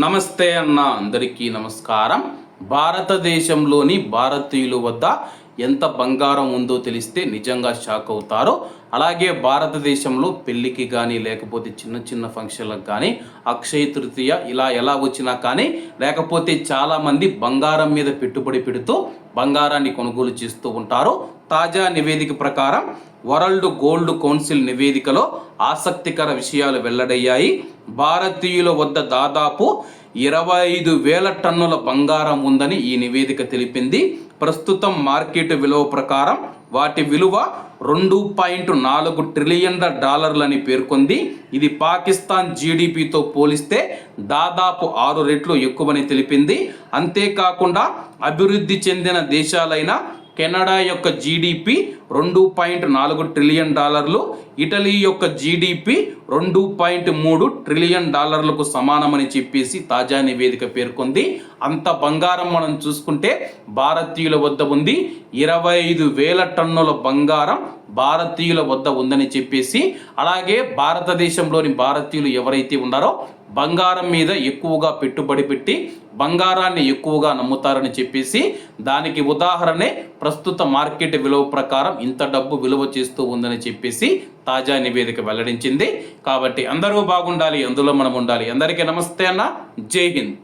నమస్తే అన్న అందరికీ నమస్కారం. భారతదేశంలోని భారతీయుల వద్ద ఎంత బంగారం ఉందో తెలిస్తే నిజంగా షాక్ అవుతారు. అలాగే భారతదేశంలో పెళ్ళికి కానీ లేకపోతే చిన్న చిన్న ఫంక్షన్లకు కానీ అక్షయ తృతీయ ఇలా ఎలా వచ్చినా కానీ లేకపోతే చాలామంది బంగారం మీద పెట్టుబడి పెడుతూ బంగారాన్ని కొనుగోలు చేస్తూ ఉంటారు. తాజా నివేదిక ప్రకారం వరల్డ్ గోల్డ్ కౌన్సిల్ నివేదికలో ఆసక్తికర విషయాలు వెల్లడయ్యాయి. భారతీయుల వద్ద దాదాపు ఇరవై ఐదు వేల టన్నుల బంగారం ఉందని ఈ నివేదిక తెలిపింది. ప్రస్తుతం మార్కెట్ విలువ ప్రకారం వాటి విలువ రెండు పాయింట్ నాలుగు ట్రిలియన్ల డాలర్లని పేర్కొంది. ఇది పాకిస్తాన్ జీడిపితో పోలిస్తే దాదాపు ఆరు రెట్లు ఎక్కువని తెలిపింది. అంతేకాకుండా అభివృద్ధి చెందిన దేశాలైన కెనడా యొక్క జీడిపి రెండు పాయింట్ నాలుగు ట్రిలియన్ డాలర్లు ఇటలీ యొక్క జీడిపి రెండు పాయింట్ మూడు ట్రిలియన్ డాలర్లకు సమానమని చెప్పేసి తాజా నివేదిక పేర్కొంది. అంత బంగారం మనం చూసుకుంటే భారతీయుల వద్ద ఉంది. ఇరవై ఐదు వేల టన్నుల బంగారం భారతీయుల వద్ద ఉందని చెప్పేసి అలాగే భారతదేశంలోని భారతీయులు ఎవరైతే ఉన్నారో బంగారం మీద ఎక్కువగా పెట్టుబడి పెట్టి బంగారాన్ని ఎక్కువగా నమ్ముతారని చెప్పేసి దానికి ఉదాహరణే ప్రస్తుత మార్కెట్ విలువ ప్రకారం ఇంత డబ్బు విలువ చేస్తూ ఉందని చెప్పేసి తాజా నివేదిక వెల్లడించింది. కాబట్టి అందరూ బాగుండాలి అందులో మనం ఉండాలి. అందరికీ నమస్తే అన్న. జై హింద్.